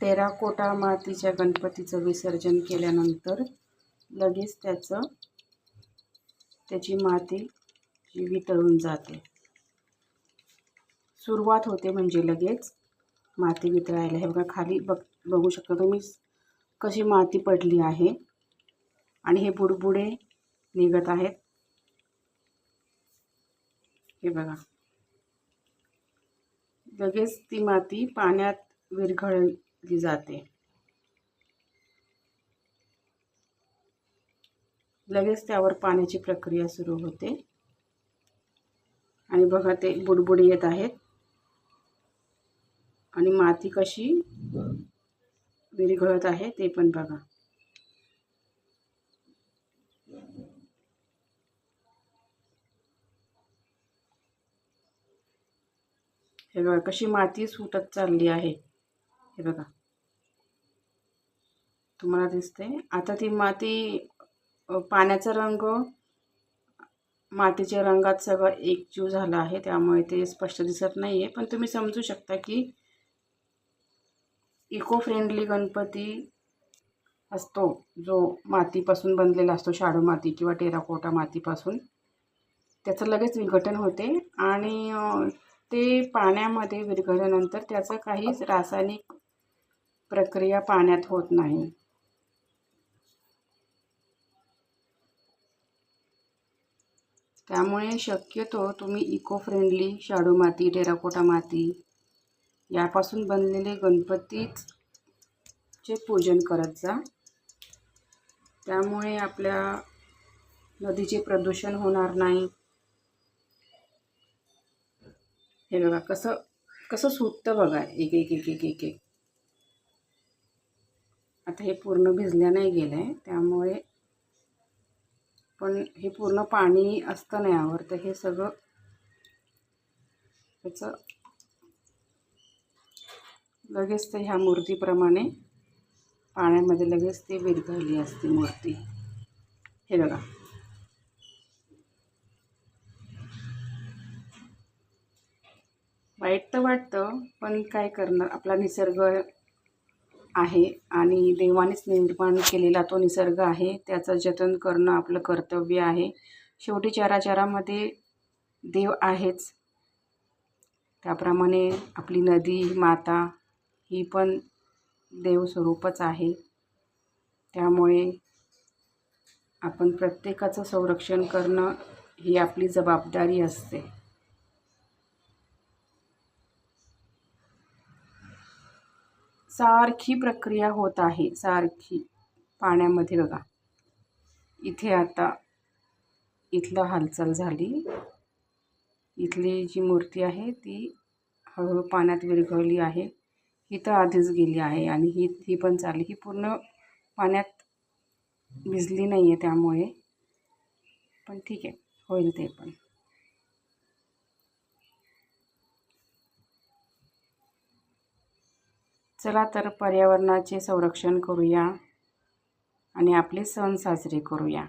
Terracotta मातीच्या गणपतीचं विसर्जन केल्यानंतर लगेच त्याचं त्याची माती जी वितळून जाते. सुरुवात होते म्हणजे लगेच माती वितळायला. हे बघा खाली बघ बघू शकता तुम्ही कशी माती पडली आहे. आणि हे बुडबुडे निघत आहेत. हे बघा. लगेच ती माती पाण्यात विरघळ विरघळली जाते. लगेच त्यावर पाण्याची प्रक्रिया सुरू होते. आणि बघा ते बुडबुडे येत आहेत. आणि माती कशी विरघळत आहे ते पण बघा. हे बघा कशी माती सुटत चालली आहे. हे बघा. तुम्हाला दिसते आता ती माती पाण्याचा रंग मातीच्या रंगात सगळं एकजीव झाला आहे. त्यामुळे ते स्पष्ट दिसत नाही आहे पण तुम्ही समजू शकता की इको फ्रेंडली गणपती असतो जो मातीपासून बनलेला असतो शाडू माती किंवा टेराकोटा मातीपासून. त्याचं लगेच विघटन होते आणि ते पाण्यामध्ये विरघळल्यानंतर त्याचं काहीच रासायनिक प्रक्रिया पाण्यात होत नाही. त्यामुळे शक्यतो तुम्ही इको फ्रेंडली शाडू माती टेराकोटा माती यापासून बनलेले गणपतीच चे पूजन करत जा. त्यामुळे आपल्या नदीचे प्रदूषण होणार नाही. हे बघा कसं कसं सुटतं बघा. एक एक एक एक एक एक. आता हे पूर्ण भिजल्या नाही गेलं आहे त्यामुळे पण हे पूर्ण पाणी असतं नाही यावर तर हे सगळं त्याचं लगेच ते ह्या मूर्तीप्रमाणे पाण्यामध्ये लगेच ती विरघळली असते मूर्ती. हे बघा. वाईट तर वाटतं पण काय करणार? आपला निसर्ग आहे आणि देवानेच निर्माण केलेला तो निसर्ग आहे. त्याचं जतन करणं आपलं कर्तव्य आहे. शेवटी चराचरामध्ये देव आहेच. त्याप्रमाणे आपली नदी माता ही पण देवस्वरूपच आहे. त्यामुळे आपण प्रत्येकाचं संरक्षण करणं ही आपली जबाबदारी असते. सारखी प्रक्रिया होत आहे. सारखी. पाण्यामध्ये बघा. इथे आता इथलं हालचाल झाली. इथली जी मूर्ती आहे ती हळूहळू पाण्यात विरघळली आहे. ही तर आधीच गेली आहे आणि ही ही पण चालली. ही पूर्ण पाण्यात भिजली नाही आहे त्यामुळे. पण ठीक आहे. होईल ते पण. चला तर पर्यावरणाचे संरक्षण करूया आणि आपले सण साजरे करूया.